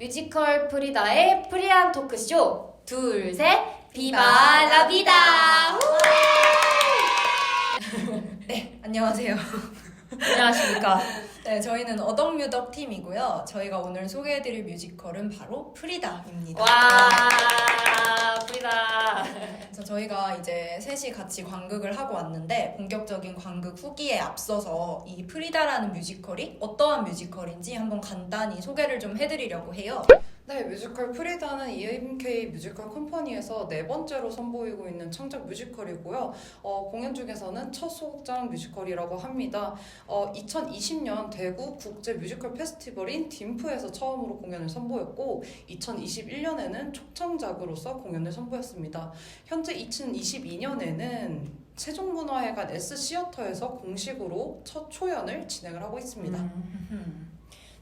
뮤지컬 프리다의 프리한 토크쇼. 둘, 셋. 비바 라비다. 네, 안녕하세요. 안녕하십니까 네, 저희는 어덕뮤덕 팀이고요. 저희가 오늘 소개해드릴 뮤지컬은 바로 프리다입니다. 와 프리다 그래서 저희가 이제 셋이 같이 관극을 하고 왔는데 본격적인 관극 후기에 앞서서 이 프리다라는 뮤지컬이 어떠한 뮤지컬인지 한번 간단히 소개를 좀 해드리려고 해요. 네, 뮤지컬 프리다는 EMK 뮤지컬 컴퍼니에서 네 번째로 선보이고 있는 창작 뮤지컬이고요. 어, 공연 중에서는 첫 소극장 뮤지컬이라고 합니다. 어, 2020년 대구 국제 뮤지컬 페스티벌인 딤프에서 처음으로 공연을 선보였고 2021년에는 초창작으로서 공연을 선보였습니다. 현재 2022년에는 세종문화회관 S 시어터에서 공식으로 첫 초연을 진행을 하고 있습니다. 음.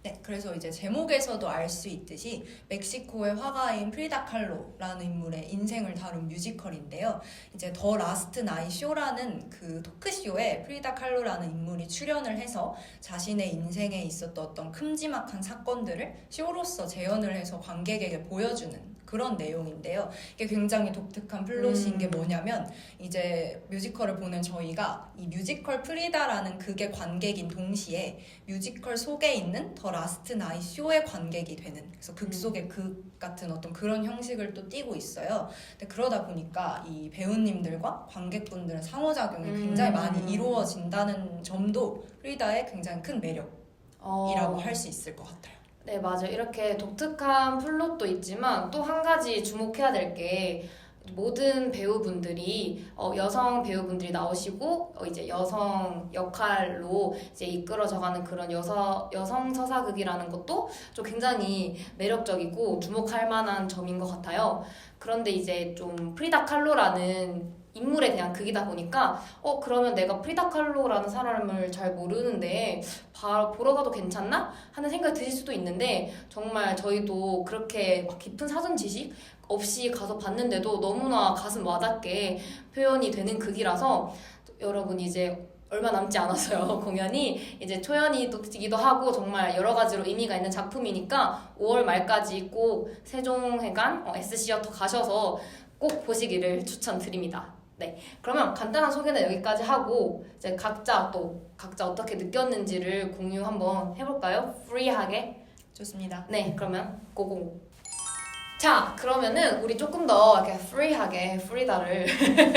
네, 그래서 이제 제목에서도 알 수 있듯이 멕시코의 화가인 프리다 칼로라는 인물의 인생을 다룬 뮤지컬인데요. 이제 더 라스트 나이 쇼라는 그 토크쇼에 프리다 칼로라는 인물이 출연을 해서 자신의 인생에 있었던 어떤 큼지막한 사건들을 쇼로서 재현을 해서 관객에게 보여주는 그런 내용인데요. 이게 굉장히 독특한 플롯인 음. 게 뭐냐면 이제 뮤지컬을 보는 저희가 이 뮤지컬 프리다라는 극의 관객인 동시에 뮤지컬 속에 있는 더 라스트 나이 쇼의 관객이 되는 그래서 극 음. 속의 극 같은 어떤 그런 형식을 또 띠고 있어요. 근데 그러다 보니까 이 배우님들과 관객분들의 상호작용이 음. 굉장히 많이 이루어진다는 점도 프리다의 굉장히 큰 매력이라고 어, 할수 있을 것 같아요. 네 맞아요 이렇게 독특한 플롯도 있지만 또 한 가지 주목해야 될게 모든 배우분들이 어, 여성 배우분들이 나오시고 어, 이제 여성 역할로 이제 이끌어져가는 그런 여성 여성 서사극이라는 것도 좀 굉장히 매력적이고 주목할 만한 점인 것 같아요. 그런데 이제 좀 프리다 칼로라는 인물에 대한 극이다 보니까 어 그러면 내가 프리다 칼로라는 사람을 잘 모르는데 바, 보러 가도 괜찮나 하는 생각이 드실 수도 있는데 정말 저희도 그렇게 막 깊은 사전 지식 없이 가서 봤는데도 너무나 가슴 와닿게 표현이 되는 극이라서 여러분 이제 얼마 남지 않았어요 공연이 이제 초연이 또 되기도 하고 정말 여러 가지로 의미가 있는 작품이니까 5월 말까지 꼭 세종회관 어, S시어터 가셔서 꼭 보시기를 추천드립니다. 네, 그러면 간단한 소개는 여기까지 하고 이제 각자 또 각자 어떻게 느꼈는지를 공유 한번 해볼까요? 프리하게. 좋습니다. 네, 그러면 고고. 자, 그러면은 우리 조금 더 이렇게 프리하게 프리다를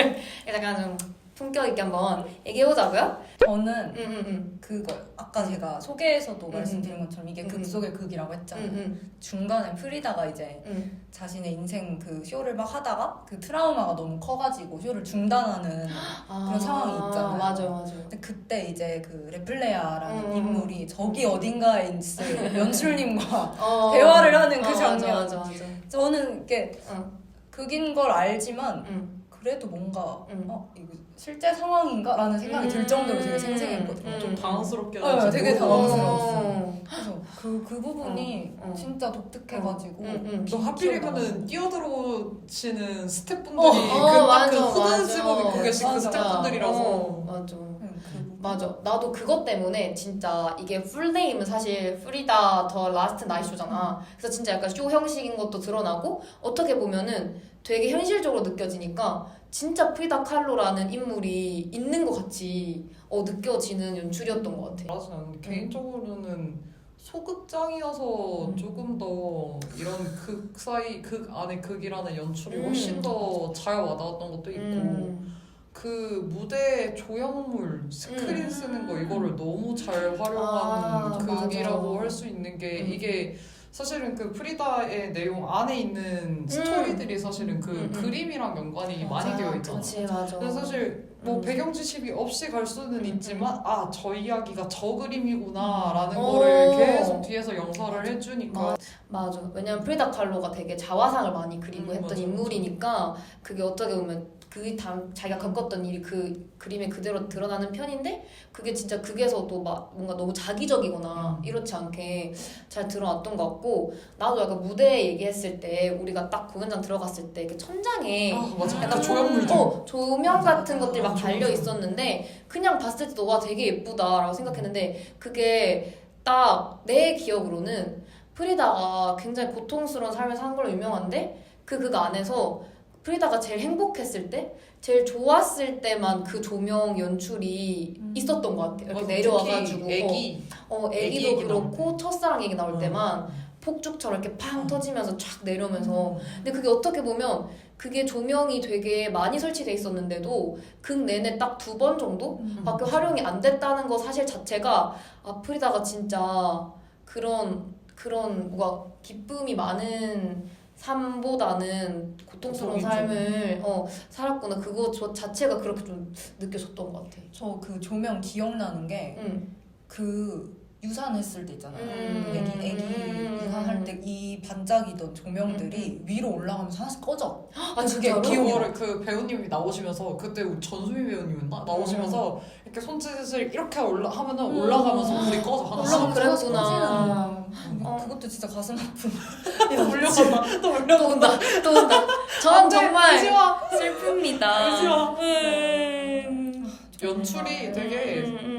약간 좀 품격 있게 한번 얘기해 보자고요. 저는 음, 음, 음, 그거 아까 제가 소개에서도 음, 말씀드린 것처럼 이게 음, 극 음. 속의 극이라고 했잖아요. 음, 중간에 프리다가 이제 음, 자신의 인생 그 쇼를 막 하다가 그 트라우마가 너무 커가지고 쇼를 중단하는 아, 그런 상황이 있잖아요. 맞아, 맞아. 근데 그때 이제 그 레플레아라는 음. 인물이 저기 어딘가에 있을 연출님과 어, 대화를 하는 그 어, 장면. 맞아, 맞아, 맞아. 저는 이게 응. 극인 걸 알지만 음, 그래도 뭔가 음. 어 이거 실제 상황인가? 라는 생각이 들 정도로 되게 생생했거든요. 음. 좀 당황스럽게 네. 되게. 어. 그래서 그, 그 부분이 어, 어. 진짜 독특해가지고 음, 음. 또 하필이면은 뛰어들어오시는 스태프분들이 어, 그딱 맞아, 그 후드 맞아. 집업 입고 계신 그 맞아. 스태프분들이라서 어, 맞아. 음, 그. 맞아. 나도 그것 때문에 진짜 이게 풀네임은 사실 프리다 더 라스트 나이 쇼잖아. 그래서 진짜 약간 쇼 형식인 것도 드러나고 어떻게 보면은 되게 현실적으로 느껴지니까 진짜 프리다 칼로라는 인물이 있는 것 같이 어, 느껴지는 연출이었던 것 같아. 맞아. 개인적으로는 소극장이어서 음. 조금 더 이런 극 사이 극 안에 극이라는 연출이 음. 훨씬 더 잘 와닿았던 것도 있고 음. 그 무대 조형물 스크린 음. 쓰는 거 이거를 너무 잘 활용한 아, 극이라고. 할 수 있는 게 음. 이게 사실은 그 프리다의 내용 안에 있는 스토리들이 사실은 그 음, 음. 그림이랑 연관이 맞아. 많이 되어 있잖아. 그치, 맞아. 근데 사실 뭐 음. 배경 지식이 없이 갈 수는 음, 있지만 아 저 이야기가 저 그림이구나라는 음. 거를 오. 계속 뒤에서 영설을 해주니까 맞아. 왜냐면 프리다 칼로가 되게 자화상을 많이 그리고 음, 했던 맞아, 인물이니까 그게 어떻게 보면 그 다, 자기가 겪었던 일이 그 그림에 그대로 드러나는 편인데 그게 진짜 극에서 도 막 뭔가 너무 자기적이거나 음. 이렇지 않게 잘 드러났던 것 같고 나도 약간 무대 얘기했을 때 우리가 딱 공연장 들어갔을 때 그 천장에 아 맞아 음. 약간 조형물들 어, 조명 같은 것들이 막 아, 달려. 있었는데 그냥 봤을 때도 와 되게 예쁘다라고 생각했는데 그게 딱 내 기억으로는 프리다가 굉장히 고통스러운 삶을 산 걸로 유명한데 그극 안에서 프리다가 제일 행복했을 때, 제일 좋았을 때만 그 조명 연출이 음. 있었던 것 같아요. 이렇게 맞아, 내려와가지고 애기 어, 어 애기 애기도 나올 그렇고 첫사랑 얘기 나올 어. 때만 폭죽처럼 이렇게 팡 어. 터지면서 촥 내려오면서 음. 근데 그게 어떻게 보면 그게 조명이 되게 많이 설치돼 있었는데도 극 내내 딱 두 번 정도 음. 밖에 활용이 안 됐다는 거 사실 자체가 아 프리다가 진짜 그런 그런 뭔가 기쁨이 많은 삶보다는 고통스러운 고통이죠. 삶을 어, 살았구나 그거 저 자체가 그렇게 좀 느껴졌던 것 같아. 저 그 조명 기억나는 게 응. 그 유산했을 때 있잖아요. 음. 그 애기 애기 음. 유산할 때 이 반짝이던 조명들이 위로 올라가면서 하나씩 꺼져. 아 그게 그거를 그 배우님이 나오시면서 그때 전수미 배우님이었나 나오시면서 이렇게 손짓을 이렇게 올라 하면은 음. 올라가면서 불이 꺼져 하나씩 올라가- 그랬구나. 꺼지는 거. 어. 그것도 진짜 가슴 아픈. 또 올려간다 또또 올려간다 온다 또 온다. 전안 돼, 정말 울지 마. 슬픕니다. 울지 마. 음. 연출이 되게 음, 음.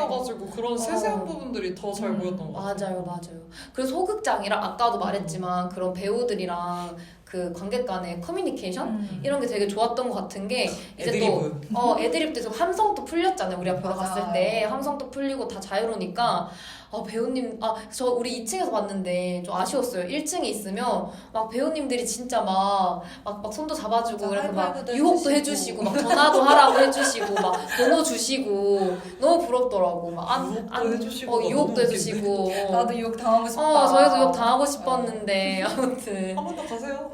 되게 소극적이어가지고 그런 세세한 어. 부분들이 더잘 음. 보였던 것 같아요 맞아요, 맞아요. 그래서 소극장이랑 아까도 말했지만 그런 배우들이랑 그 관객 간의 커뮤니케이션 음. 이런 게 되게 좋았던 것 같은 게 이제 애드리브 또 어, 애드립도 좀 함성도 풀렸잖아요. 우리가 보러 맞아요. 갔을 때 함성도 풀리고 다 자유로우니까 아 배우님 아 저 우리 2층에서 봤는데 좀 아쉬웠어요. 1층에 있으면 막 배우님들이 진짜 막 막 막 손도 잡아주고 맞아, 이렇게 막 유혹도 해주시고. 해주시고 막 전화도 하라고 해주시고 막 번호 주시고 너무 부럽더라고. 막 안, 안, 해주시고 어, 유혹도. 해주시고. 나도 유혹 당하고 싶다. 어 저희도 욕 당하고 싶었는데 아무튼 한 번 더 가세요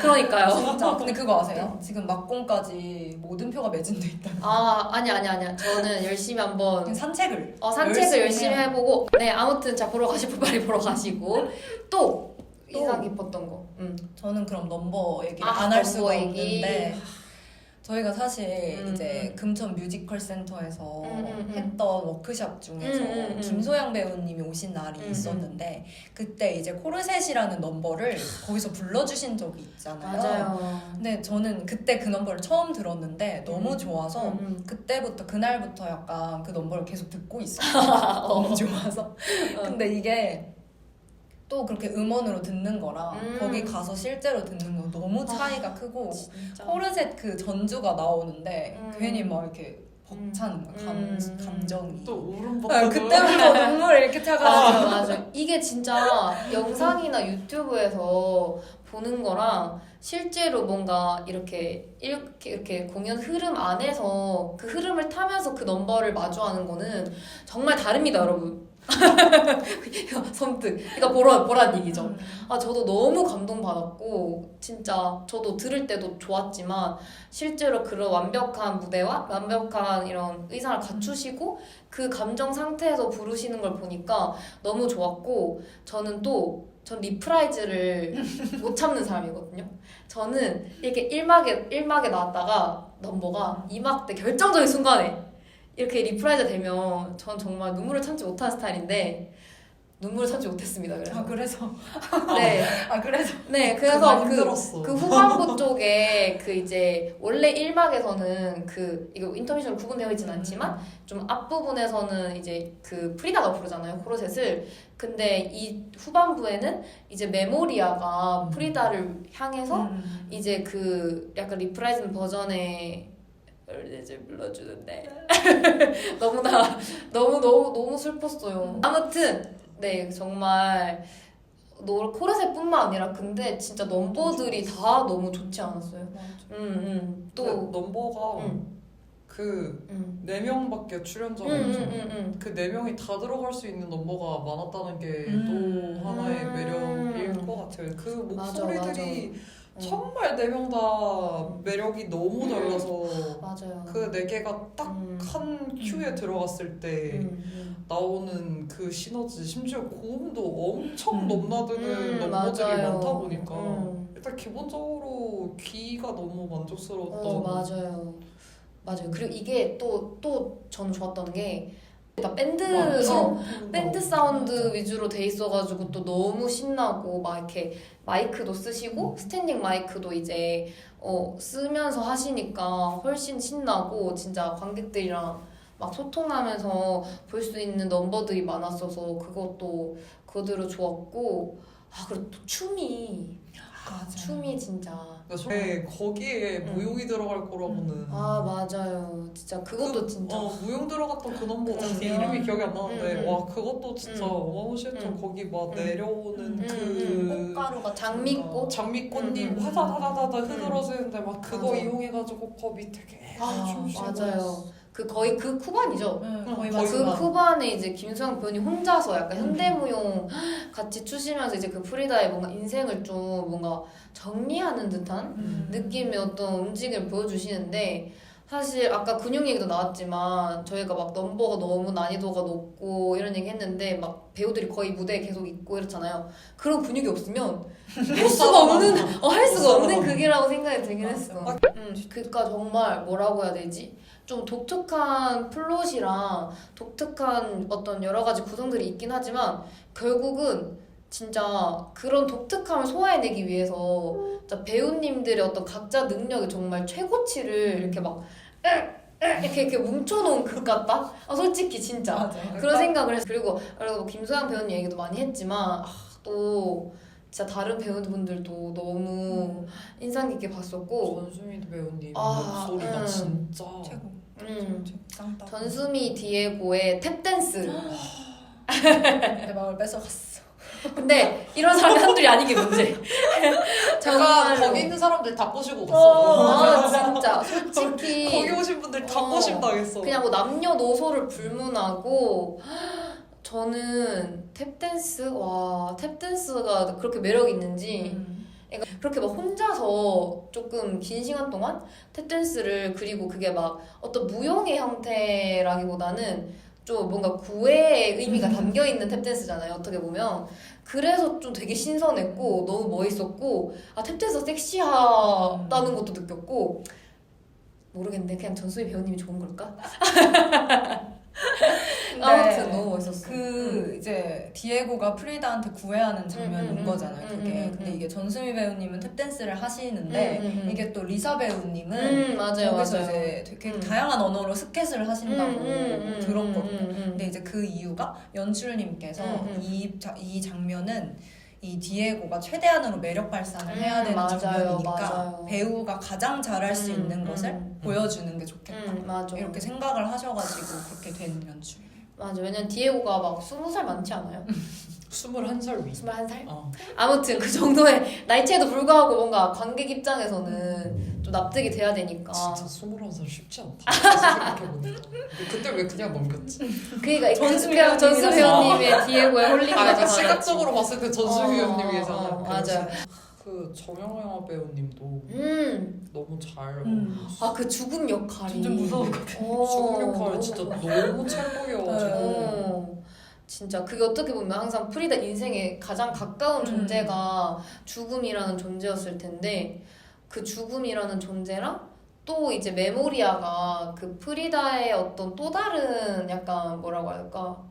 그러니까요. 진짜. 근데 그거 아세요? 지금 막공까지 모든 표가 매진돼 있다. 아 아니 아니 아니야. 저는 열심히 한번 산책을. 어, 산책을 열심히, 열심히. 해보고 네 아무튼 자 보러 가실 분 빨리 보러 가시고 또 인상 깊었던 거. 음. 저는 그럼 넘버 얘기를 아, 안 할 수가 넘버 얘기. 없는데 저희가 사실 음, 이제 음. 금천 뮤지컬 센터에서 음, 음, 음. 했던 워크숍 중에서 음. 김소영 배우님이 오신 날이 음, 음. 있었는데 그때 이제 코르셋이라는 넘버를 거기서 불러주신 적이 있잖아요. 맞아요. 근데 저는 그때 그 넘버를 처음 들었는데 너무 음. 좋아서 음, 그때부터 그날부터 약간 그 넘버를 계속 듣고 있어요. 어. 너무 좋아서. 어. 근데 이게 또 그렇게 음원으로 듣는 거랑 음. 거기 가서 실제로 듣는 거 너무 차이가 아, 크고 진짜. 코르셋 그 전주가 나오는데 음. 괜히 막 이렇게 거야 감, 음. 감정이 또 울음 아, 그때부터 눈물 이렇게 차가지고 맞아 맞아. 이게 진짜 영상이나 유튜브에서 보는 거랑 실제로 뭔가 이렇게 이렇게 이렇게 공연 흐름 안에서 그 흐름을 타면서 그 넘버를 마주하는 거는 정말 다릅니다, 여러분. 섬뜩. 그러니까 보라 보란 얘기죠. 음. 아 저도 너무 감동받았고 진짜 저도 들을 때도 좋았지만 실제로 그런 완벽한 무대와 완벽한 이런 의상을 갖추시고 그 감정 상태에서 부르시는 걸 보니까 너무 좋았고 저는 또 전 리프라이즈를 못 참는 사람이거든요. 저는 이렇게 1막에 1막에 나왔다가 넘버가 2막 때 결정적인 순간에 이렇게 리프라이즈 되면 전 정말 눈물을 참지 못하는 스타일인데 눈물을 참지 못했습니다. 그래서. 아 그래서? 네, 아 그래서? 네, 그래서 그, 그 후반부 쪽에 그 이제 원래 1막에서는 그 이거 인터미션으로 구분되어 있진 않지만 좀 앞부분에서는 이제 그 프리다가 부르잖아요 코르셋을. 근데 이 후반부에는 이제 메모리아가 프리다를 향해서 음. 이제 그 약간 리프라이즈 버전의 이제 불러주는데 너무 나 너무 너무 너무 슬펐어요. 아무튼 네 정말 노 코르셋뿐만 아니라 근데 진짜 넘버들이 다 너무 좋지 않았어요. 음음또 그 넘버가 음. 그 음. 네 명밖에 음, 출연자가 음, 없죠. 음, 음. 그네 명이 다 들어갈 수 있는 넘버가 많았다는 게또 음. 하나의 음. 매력일 것 같아요. 그 맞아, 목소리들이 어. 정말 네 명 다 매력이 너무 달라서 맞아요. 그 네 개가 딱 음. 한 큐에 들어갔을 때 음, 음. 나오는 그 시너지 심지어 고음도 엄청 음. 넘나드는 음, 넘버들이 맞아요. 많다 보니까 음. 일단 기본적으로 귀가 너무 만족스러웠던 어 맞아요 맞아요 그리고 이게 또 또 저는 좋았던 게 그러니까 밴드. 어, 밴드 사운드 위주로 돼 있어가지고 또 너무 신나고 막 이렇게 마이크도 쓰시고 스탠딩 마이크도 이제 어 쓰면서 하시니까 훨씬 신나고 진짜 관객들이랑 막 소통하면서 볼 수 있는 넘버들이 많았어서 그것도 그대로 좋았고 아 그리고 또 춤이 맞아. 춤이 진짜 네, 거기에 음. 무용이 들어갈 거라고는 아 맞아요 진짜 그것도 진짜 어, 무용 들어갔던 그 넘버 음. 이름이 기억이 안 나는데 음, 음. 와 그것도 진짜 음. 어마무시했죠 음. 거기 막 음. 내려오는 음, 그 음, 꽃가루 같은 장미꽃? 거. 장미꽃잎 음, 음. 화다다다다 음. 흐드러지는데 막 그거 맞아. 이용해가지고 거 밑에 계속 아 춤추고 맞아요 그 거의 그 쿠반이죠 응, 응, 거의 거의 그 마지막. 후반에 이제 김수영 배우님 혼자서 약간 음. 현대무용 같이 추시면서 이제 그 프리다의 뭔가 인생을 좀 뭔가 정리하는 듯한 음. 느낌의 어떤 움직임을 보여주시는데 사실 아까 근육 얘기도 나왔지만 저희가 막 넘버가 너무 난이도가 높고 이런 얘기 했는데 막 배우들이 거의 무대에 계속 있고 이렇잖아요. 그런 근육이 없으면 할 수가 없는 어, 할 수가 없는 극이라고 생각이 들긴 했어. 음, 그러니까 정말 뭐라고 해야 되지? 좀 독특한 플롯이랑 독특한 어떤 여러 가지 구성들이 있긴 하지만 결국은 진짜 그런 독특함을 소화해내기 위해서 진짜 배우님들의 어떤 각자 능력이 정말 최고치를 이렇게 막 이렇게 이렇게 뭉쳐놓은 극 같다? 아, 솔직히 진짜 맞아. 그런 생각을 했어. 그리고 그리고 김소영 배우님 얘기도 많이 했지만 아, 또 진짜 다른 배우분들도 너무 인상 깊게 봤었고 전수민 배우님 아, 목소리가 음. 진짜 최고. 음. 최고. 짱따. 전수미 디에고의 탭댄스 내 마음을 뺏어갔어. 근데 이런 사람이 한둘이 아닌 게 문제 제가 정말로. 거기 있는 사람들 다 꼬시고 어, 갔어 아 진짜 솔직히 거기 오신 분들 다 어, 꼬심 당했어 그냥 뭐 남녀노소를 불문하고 저는 탭댄스 와 탭댄스가 그렇게 매력 있는지 음. 그렇게 막 혼자서 조금 긴 시간 동안 탭댄스를 그리고 그게 막 어떤 무용의 형태라기보다는 좀 뭔가 구애의 의미가 담겨 있는 탭댄스잖아요 어떻게 보면 그래서 좀 되게 신선했고 너무 멋있었고 아 탭댄스 섹시하다는 것도 느꼈고 모르겠네 그냥 전수희 배우님이 좋은 걸까? 아무튼 너무 멋있었어 그 이제 디에고가 프리다한테 구애하는 장면인 음, 음, 거잖아요. 음, 그게 음, 음, 근데 음. 이게 전수미 배우님은 탭 댄스를 하시는데 음, 음, 음. 이게 또 리사 배우님은 음 맞아요 거기서 맞아요 이제 되게 음. 다양한 언어로 스켓을 하신다고 음, 음, 음, 들었거든요. 음, 음, 음. 근데 이제 그 이유가 연출님께서 음, 음. 이, 자, 이 장면은 이 디에고가 최대한으로 매력 발산을 해야 음, 되는 맞아요, 장면이니까 맞아요. 배우가 가장 잘할 수 음, 있는 음, 것을 음. 보여주는 게 좋겠다. 음, 맞아. 이렇게 생각을 하셔가지고 그렇게 된 연출이에요. 맞아. 왜냐면 디에고가 막 스무 살 많지 않아요? 21살 위 스물한 살? 어. 아무튼 그 정도의 나이차에도 불구하고 뭔가 관객 입장에서는 좀 납득이 돼야 되니까. 진짜 21살 쉽지 않다 생각해보니까 그때 왜 그냥 넘겼지? 그니까 전수 그냥 전수. 배우님의 디에고에 아. 약간 시각적으로 봤을 때 전수희 어, 배우님이잖아 어, 어, 맞아요. 그 정영화 배우님도 음. 너무 잘 음. 어울렸어 아그 죽음 역할이. 진짜 무서웠거든. 어, 죽음 역할 진짜. 너무 어. 진짜 그게 어떻게 보면 항상 프리다 인생에 가장 가까운 음. 존재가 죽음이라는 존재였을 텐데 그 죽음이라는 존재랑 또 이제 메모리아가 그 프리다의 어떤 또 다른 약간 뭐라고 할까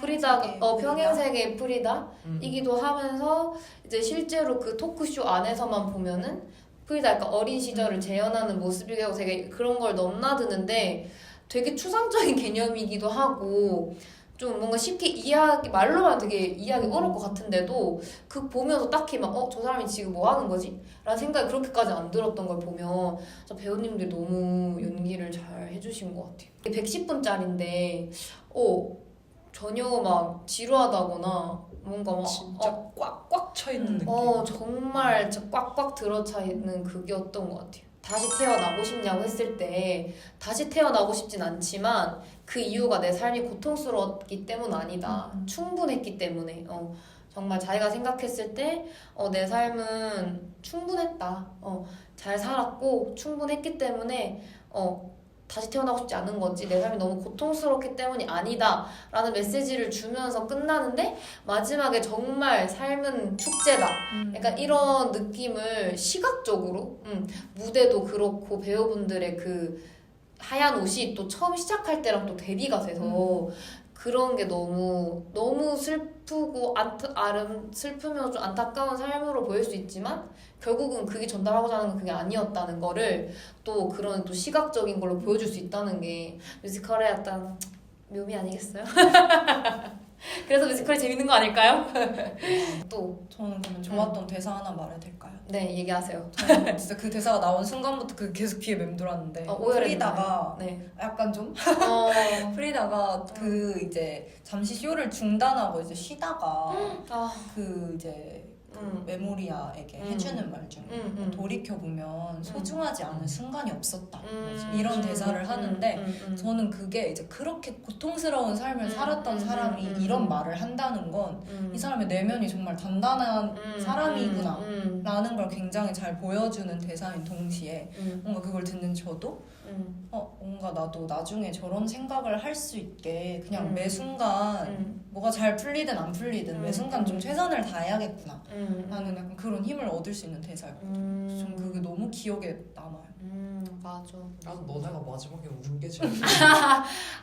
프리다가 어 평행 세계의 프리다 음. 이기도 하면서 이제 실제로 그 토크쇼 안에서만 보면은 프리다 약간 어린 시절을 재현하는 모습이고 되게 그런 걸 넘나드는데 되게 추상적인 개념이기도 하고 좀 뭔가 쉽게 이해하기 말로만 되게 이해하기 어려울 것 같은데도 그 보면서 딱히 막 어 저 사람이 지금 뭐 하는 거지? 라는 생각이 그렇게까지 안 들었던 걸 보면 진짜 배우님들이 너무 연기를 잘 해주신 것 같아요. 110분짜리인데 어 전혀 막 지루하다거나 뭔가 막 진짜 어, 꽉꽉 차 있는 음. 느낌 어 정말 진짜 꽉꽉 들어차 있는 극이었던 것 같아요. 다시 태어나고 싶냐고 했을 때 다시 태어나고 싶진 않지만 그 이유가 내 삶이 고통스러웠기 때문 아니다. 음. 충분했기 때문에 어, 정말 자기가 생각했을 때 어, 내 삶은 충분했다. 어, 잘 살았고 충분했기 때문에 어, 다시 태어나고 싶지 않은 거지 내 삶이 너무 고통스럽기 때문이 아니다 라는 메시지를 주면서 끝나는데 마지막에 정말 삶은 축제다 음. 약간 이런 느낌을 시각적으로 음, 무대도 그렇고 배우분들의 그 하얀 옷이 또 처음 시작할 때랑 또 대비가 돼서 그런 게 너무 너무 슬프고 안타, 아름 슬프면서 좀 안타까운 삶으로 보일 수 있지만 결국은 그게 전달하고자 하는 건 그게 아니었다는 거를 또 그런 또 시각적인 걸로 보여줄 수 있다는 게 뮤지컬의 어떤 묘미 아니겠어요? 그래서 뮤지컬이 재밌는 거 아닐까요? 또, 저는 그러면 좋았던 대사 하나 말해도 될까요? 네, 얘기하세요. 저는 진짜 그 대사가 나온 순간부터 그 계속 귀에 맴돌았는데 어? 프리다가 네. 약간 좀 어, 프리다가 그 이제 잠시 쇼를 중단하고 이제 쉬다가 아, 그 이제 음. 메모리아에게 음. 해주는 말 중에 음, 음. 돌이켜 보면 소중하지 않은 순간이 없었다 음, 이런 음, 대사를 음, 하는데. 저는 그게 이제 그렇게 고통스러운 삶을 음, 살았던 음, 사람이 이런 음. 말을 한다는 건이 음. 사람의 내면이 정말 단단한 음, 사람이구나. 음, 라는 걸 굉장히 잘 보여주는 대사인 동시에 음, 뭔가 그걸 듣는 저도 음, 어 뭔가 나도 나중에 저런 생각을 할 수 있게 그냥 음. 매 순간 음, 뭐가 잘 풀리든 안 풀리든 매 음. 순간 좀 최선을 다해야겠구나. 음, 라는 약간 그런 힘을 얻을 수 있는 대사였고 음, 전 그게 너무 기억에 남아요 음, 맞아. 난 너네가 마지막에 운게 제일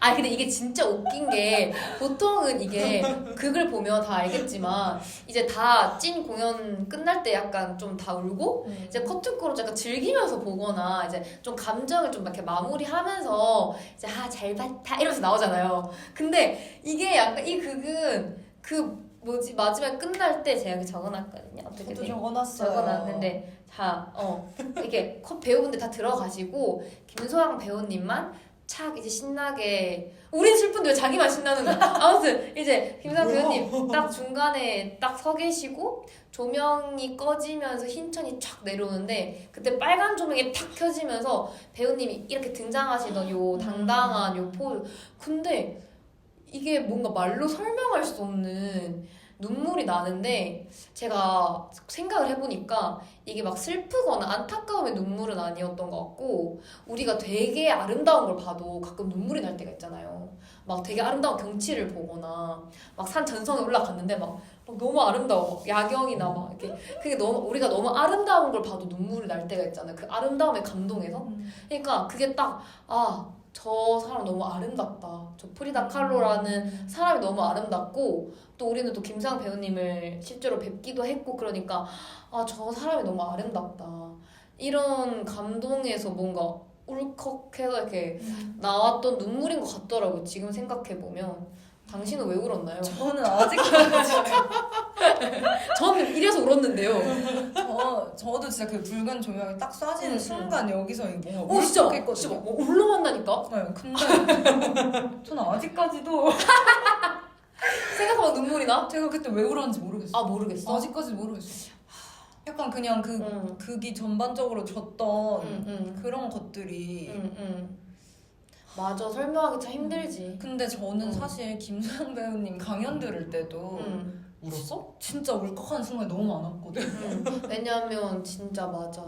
아 근데 이게 진짜 웃긴 게 보통은 이게 극을 보면 다 알겠지만 이제 다 찐 공연 끝날 때 약간 좀 다 울고 이제 커튼콜을 약간 즐기면서 보거나 이제 좀 감정을 좀 이렇게 마무리하면서 이제 아잘 봤다 이러면서 나오잖아요. 근데 이게 약간 이 극은 그 뭐지 마지막 끝날 때 제가 적어놨거든요. 어떻게 저도 돼? 적어놨어요 적어놨는데 다 어 이렇게 컷 배우분들 다 들어가시고 김소영 배우님만 착 이제 신나게 우린 슬픈데 왜 자기만 신나는 거야 아무튼 이제 뭐야? 배우님 딱 중간에 딱 서 계시고 조명이 꺼지면서 흰천이 촥 내려오는데 그때 빨간 조명이 탁 켜지면서 배우님이 이렇게 등장하시던 요 당당한 요 포즈 근데 이게 뭔가 말로 설명할 수 없는 눈물이 나는데 제가 생각을 해보니까 이게 막 슬프거나 안타까움의 눈물은 아니었던 것 같고 우리가 되게 아름다운 걸 봐도 가끔 눈물이 날 때가 있잖아요. 막 되게 아름다운 경치를 보거나 막 산 전성에 올라갔는데 막, 막 너무 아름다워. 막 야경이나 막 이렇게 그게 너무 우리가 너무 아름다운 걸 봐도 눈물이 날 때가 있잖아요. 그 아름다움에 감동해서. 음. 그러니까 그게 딱 아. 저 사람 너무 아름답다. 저 프리다 칼로라는 사람이 너무 아름답고 또 우리는 또 김상 배우님을 실제로 뵙기도 했고 그러니까 아 저 사람이 너무 아름답다. 이런 감동에서 뭔가 울컥해서 이렇게 나왔던 눈물인 것 같더라고 지금 생각해 보면 당신은 왜 울었나요? 저는 아직까지 저는 이래서 울었는데요. 저, 저도 진짜 그 붉은 조명이 딱 쏴지는 음, 순간 여기서 뭔가 오 진짜 진짜 울컥했거든요 뭐 올라왔다니까 네, 근데 저는 아직까지도 생각하면 눈물이 나? 제가 그때 왜 울었는지 모르겠어요. 아 모르겠어. 아직까지 모르겠어요. 약간 그냥 그 응. 극이 전반적으로 줬던 응, 응. 그런 것들이 응, 응. 맞아 설명하기 참 힘들지. 근데 저는 응. 사실 김소영 배우님 강연 들을 때도 응. 울었어? 진짜 울컥한 순간이 너무 많았거든요. 응. 왜냐면 진짜 맞아.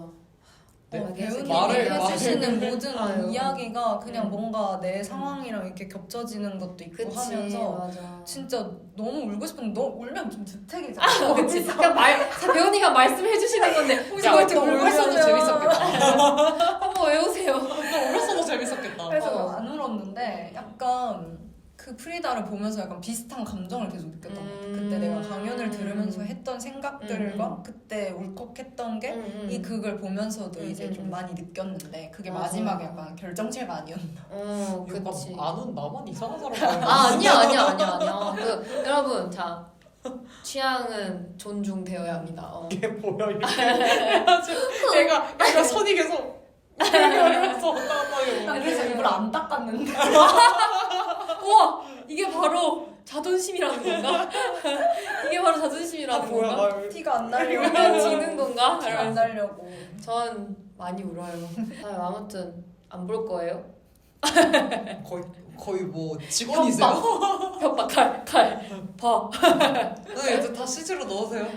네, 막 배우님이 말을- 해주시는 모든 아유. 이야기가 그냥 응. 뭔가 내 상황이랑 이렇게 겹쳐지는 것도 있고 그치 하면서 맞아. 진짜 너무 울고 싶은데 너 울면 좀 주택이잖아. 아, 그치. 그냥 말, 배우니까 말씀해 주시는 건데. 야, 좀또 울고 있었으면 재밌었겠다. 한번 외우세요. 너 울었어도 재밌었겠다. 그래서 어. 안 약간 그 프리다를 보면서 약간 비슷한 감정을 계속 느꼈던 것 같아. 그때 음. 내가 강연을 들으면서 했던 생각들과 음. 그때 울컥했던 게 응, 이 응. 극을 보면서도 음, 이제 음, 좀 음. 많이 느꼈는데 그게 맞아. 마지막에 약간 결정체가 아니었나. 어, 그치. 안운 나만 이상한 사람 아, 아니야, 아니야, 아니야, 아니야. 그, 여러분, 자. 취향은 존중되어야 합니다. 어. 이게 뭐야 해가지고 얘가 얘가 손이 계속 난 그래서 일부러 안 닦았는데. 우와! 이게 바로 자존심이라는 건가? 이게 바로 아 자존심이라는 뭐야 건가? 나 티가 안 나려고. 지는 건가? 티가 안 나려고. 전 많이 울어요. 아유, 아무튼 안 볼 거예요. 거의 거의 뭐 직원이세요? 협박 칼, 칼, 봐. 네 이제 다 CG로 넣으세요.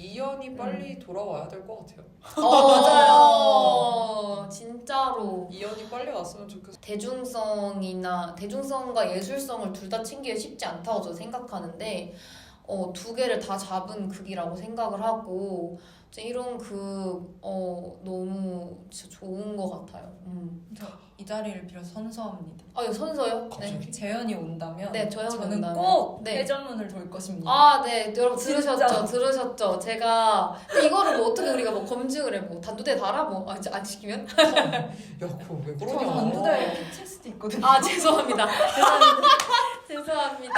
이연이 빨리 돌아와야 될 것 같아요. 어, 맞아요. 진짜로 이연이 빨리 왔으면 좋겠어. 대중성이나 대중성과 예술성을 둘 다 챙기기 쉽지 않다고 저는 생각하는데 어, 두 개를 다 잡은 극이라고 생각을 하고 이런 극 어, 너무 진짜 좋은 것 같아요. 음. 이 자리를 빌어 선서합니다. 아, 이거 선서요? 네. 갑자기? 재현이 온다면 네, 저 저는 온다면. 꼭 네. 회전문을 돌 것입니다. 아, 네, 여러분 들으셨죠? 진짜. 들으셨죠? 제가 근데 이거를 뭐 어떻게 우리가 뭐 검증을 해? 뭐 단두대 달아? 뭐 아, 안 시키면? 야 그거 왜저 그러냐? 칠 수도 있거든요. 아 죄송합니다. 죄송합니다.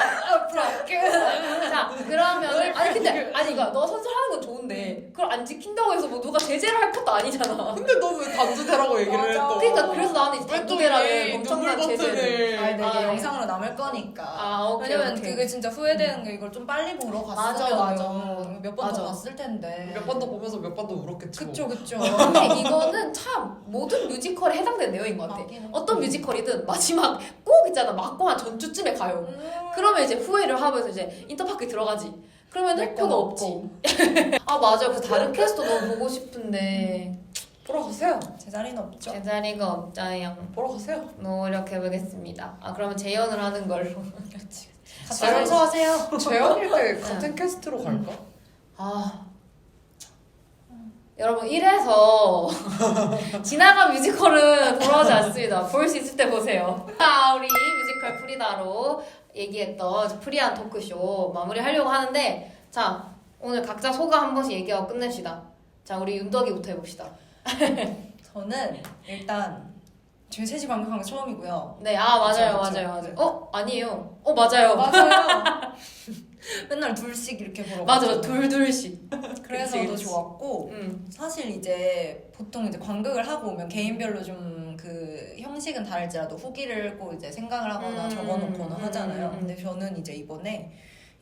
죄송합니다. 자 그러면 아니 근데 아니 이거 너 선술하는 건 좋은 데 그걸 안 지킨다고 해서 뭐 누가 제재를 할 것도 아니잖아. 근데 너 왜 단두대라고 얘기를 맞아. 해 또? 그러니까 그래서 나는 이제 단두대라는 이 엄청난 제재를. 버튼을 아니 근데 이게 아, 네. 영상으로 남을 거니까. 아 오케이 왜냐면 오케이. 그게 진짜 후회되는 게 이걸 좀 빨리 보러 맞아, 갔으면 맞아. 몇 번 맞아. 더 봤을 텐데. 몇 번 더 보면서 몇 번 더 울었겠지. 뭐. 그쵸 그쵸. 근데 이거는 참 모든 뮤지컬에 해당되는 내용인 것 같아. 맞긴 해. 어떤 뮤지컬이든 마지막 꼭 있잖아 막고 한 전주쯤에 가요. 음. 그러면 이제 후회를 하면서 이제 인터파크 들어가지. 그러면은 내건 그거 없지. 아 맞아요. 그 다른 캐스터 너무 보고 싶은데 보러 가세요. 제 자리는 없죠. 제 자리가 없자요. 보러 가세요. 노력해 보겠습니다. 아 그러면 재연을 하는 걸로. 같이 잘 선서하세요. 재현일 때 같은 캐스트로 갈까? 아 여러분 이래서 지나간 뮤지컬은 돌아오지 않습니다. 볼 수 있을 때 보세요. 자 우리 뮤지컬 프리다로 얘기했던 프리한 토크쇼 마무리하려고 하는데 자 오늘 각자 소감 한 번씩 얘기하고 끝냅시다. 자 우리 윤덕이부터 해봅시다. 저는 일단 지금 3시 방송한 거 처음이고요. 네, 아 맞아요, 그쵸. 맞아요, 맞아요. 어 아니에요. 어 맞아요. 맞아요. 맨날 둘씩 이렇게 보러 맞아, 가죠. 둘둘씩. 그래서 그치, 더 그치. 좋았고 음. 사실 이제 보통 이제 관극을 하고 오면 개인별로 좀 그 형식은 다를지라도 후기를 꼭 이제 생각을 하거나 음, 적어놓거나 음, 하잖아요. 음, 음. 근데 저는 이제 이번에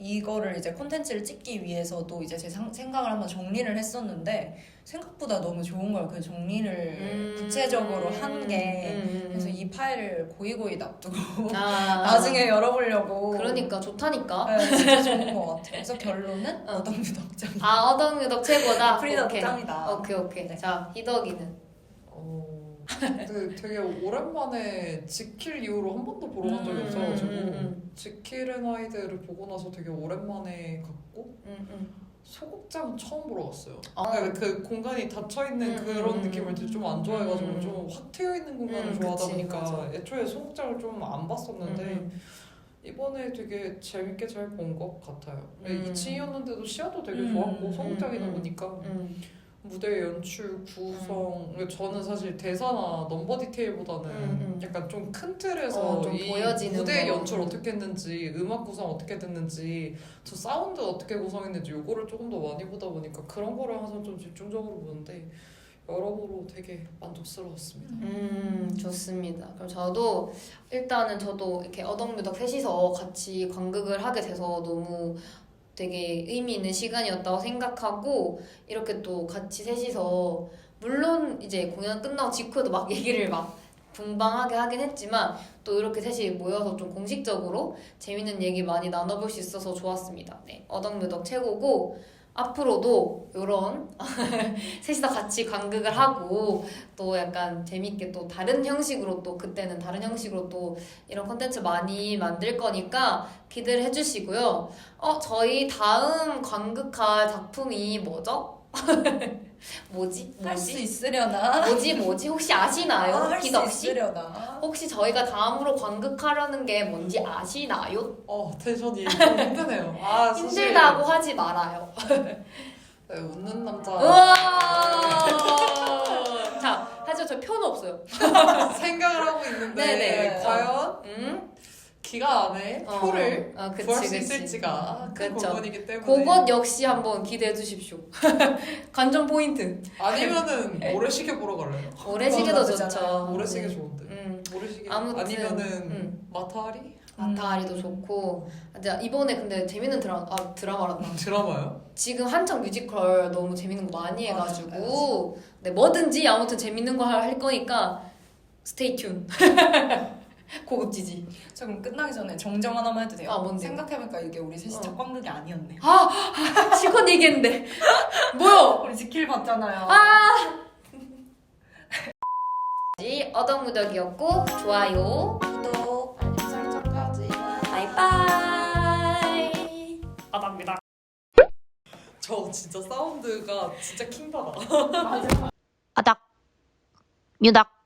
이거를 이제 콘텐츠를 찍기 위해서도 이제 제 상- 생각을 한번 정리를 했었는데 생각보다 너무 좋은 걸그 정리를 음. 구체적으로 한 게 음, 음, 그래서 음. 이 파일을 고이고이 놔두고 아, 나중에 열어보려고 그러니까 좋다니까. 네, 진짜 좋은 것 같아요. 그래서 결론은 어. 어덕유덕장. 아 어덕유덕 최고다. 프리다 오케이. 오케이 오케이. 네. 자 희덕이는 어, 근데 되게 오랜만에 지킬 이후로 한 번도 보러 간 적이 음, 없어가지고 음, 음, 지킬의 나이드를 보고 나서 되게 오랜만에 갔고 음, 음. 소극장 처음 보러 갔어요. 아. 그러니까 그 공간이 닫혀 있는 음, 그런 음, 느낌을 좀 안 좋아해가지고 음. 좀확 트여 있는 공간을 음, 좋아하다 그치, 보니까 맞아. 애초에 소극장을 좀 안 봤었는데 음, 이번에 되게 재밌게 잘 본 것 같아요. 음. 2층이었는데도 시야도 되게 음, 좋았고 소극장이다 음, 음. 보니까 음. 무대 연출 구성 저는 사실 대사나 넘버 디테일보다는 음, 음. 약간 좀 큰 틀에서 어, 좀이 보여지는 무대 거. 연출 어떻게 했는지 음악 구성 어떻게 됐는지 저 사운드 어떻게 구성했는지 요거를 조금 더 많이 보다 보니까 그런 거를 항상 좀 집중적으로 보는데 여러모로 되게 만족스러웠습니다. 음 좋습니다. 그럼 저도 일단은 저도 이렇게 어덕유덕 셋이서 같이 관극을 하게 돼서 너무 되게 의미 있는 시간이었다고 생각하고 이렇게 또 같이 셋이서 물론 이제 공연 끝나고 직후에도 막 얘기를 막 분방하게 하긴 했지만 또 이렇게 셋이 모여서 좀 공식적으로 재밌는 얘기 많이 나눠볼 수 있어서 좋았습니다. 네, 어덕유덕 최고고 앞으로도 이런 셋이서 같이 관극을 하고 또 약간 재밌게 또 다른 형식으로 또 그때는 다른 형식으로 또 이런 컨텐츠 많이 만들 거니까 기대를 해주시고요. 어 저희 다음 관극할 작품이 뭐죠? 뭐지? 할 수 뭐지? 있으려나? 뭐지 뭐지? 혹시 아시나요? 아, 할수 기덕 씨? 있으려나? 혹시 저희가 다음으로 관극하려는 게 뭔지 아시나요? 어 텐션이 좀 힘드네요. 아 사실 힘들다고 하지 말아요. 네, 웃는 남자 우와! 자, 하지만 저 표는 없어요. 생각을 하고 있는데 네네. 과연 응? 기간 안에 어, 표를 어, 그치, 구할 수 그치. 있을지가 큰 그쵸. 고민이기 때문에 그것 역시 한번 기대해 주십시오. 관전 포인트. 아니면은 모래시계 보러 갈래요? 모래시계도 좋죠. 나쁘잖아. 모래시계 좋은데 음. 모래시계 아무튼, 아니면은 음. 마타리 아타리도 좋고. 진짜 이번에 근데 재밌는 드라마, 아, 드라마란다. 드라마요? 지금 한창 뮤지컬 너무 재밌는 거 많이 맞아, 해가지고. 네, 뭐든지 아무튼 재밌는 거 할 거니까 스테이 튠. 고급 지지. 저 그럼 끝나기 전에 정정 하나만 해도 돼요? 아, 뭔데요? 생각해보니까 이게 우리 셋이 어. 첫 관극이 아니었네. 실컷 얘기했는데. 뭐요? 우리 지킬 봤잖아요. 아! 어덕무덕이었고 좋아요 구독. 알림 설정까지 바이바이 어덕무덕 저 진짜 사운드가 진짜 킹받아 아닥, 뮤닥,